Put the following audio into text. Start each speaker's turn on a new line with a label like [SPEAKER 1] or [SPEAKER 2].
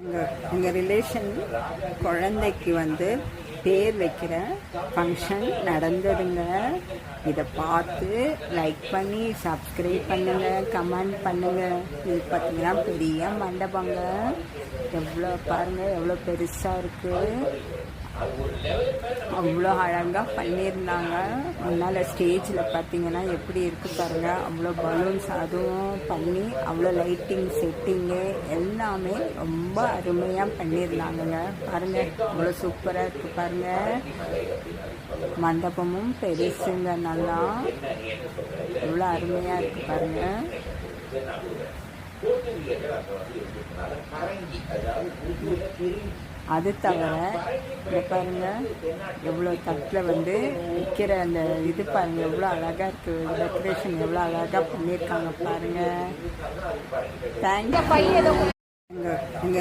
[SPEAKER 1] எங்கள் எங்கள் ரிலேஷன் குழந்தைக்கு வந்து பேர் வைக்கிற ஃபங்க்ஷன் நடந்ததுங்க இதை பார்த்து லைக் பண்ணி சப்ஸ்கிரைப் பண்ணுங்க கமெண்ட் பண்ணுங்க. இது பார்த்தீங்கன்னா பெரிய மண்டபங்க. எவ்வளோ பாருங்க எவ்வளோ பெருசாக இருக்குது அவ்வளோ அழகாக பண்ணியிருந்தாங்க. முன்னால் ஸ்டேஜில் பார்த்தீங்கன்னா எப்படி இருக்குது பாருங்கள் அவ்வளோ பலூன்ஸ் அதுவும் பண்ணி அவ்வளோ லைட்டிங் செட்டிங்கு எல்லாமே ரொம்ப அருமையாக பண்ணியிருந்தாங்கங்க. பாருங்கள் அவ்வளோ சூப்பராக இருக்குது பாருங்கள் மண்டபமும் பெருசுங்க நல்லா. எவ்வளோ அருமையாக இருக்குது பாருங்கள் அது தவிர இந்த பாருங்க எவ்வளோ தட்டில் வந்து விற்கிற அந்த இது பாருங்கள் எவ்வளோ அழகாக இருக்குது டெக்கரேஷன் எவ்வளோ அழகாக பண்ணியிருக்காங்க பாருங்கள் தேங்க்யூ எங்கள் எங்கள்